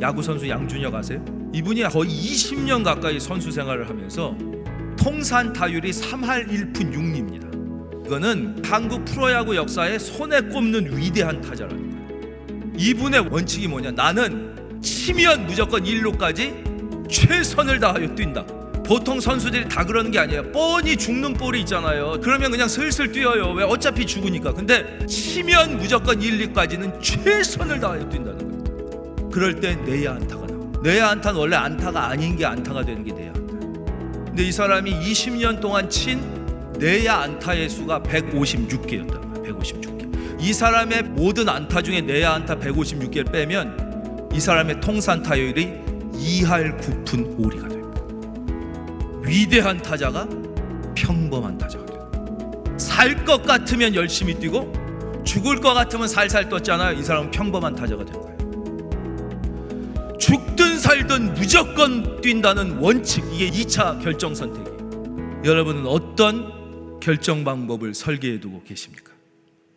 야구 선수 양준혁 아세요? 이분이 거의 20년 가까이 선수 생활을 하면서 통산 타율이 3할 1푼 6리입니다. 이거는 한국 프로야구 역사에 손에 꼽는 위대한 타자랍니다. 이분의 원칙이 뭐냐? 나는 치면 무조건 1루까지 최선을 다하여 뛴다. 보통 선수들이 다 그러는 게 아니에요. 뻔히 죽는 볼이 있잖아요. 그러면 그냥 슬슬 뛰어요. 왜 어차피 죽으니까. 근데 치면 무조건 1, 2까지는 최선을 다하여 뛴다는 거예요. 그럴 때 내야 안타가 나와. 내야 안타는 원래 안타가 아닌 게 안타가 되는 게 내야 안타. 근데 이 사람이 20년 동안 친 내야 안타의 수가 156개였단 말이에요. 156개. 이 사람의 모든 안타 중에 내야 안타 156개를 빼면 이 사람의 통산 타율이 2할 9푼 5리가 됩니다. 위대한 타자가 평범한 타자가 됩니다. 살것 같으면 열심히 뛰고 죽을 것 같으면 살살 떴잖아요. 이 사람은 평범한 타자가 된 거예요. 살든 무조건 뛴다는 원칙 이게 2차 결정 선택이에요. 여러분은 어떤 결정 방법을 설계해 두고 계십니까?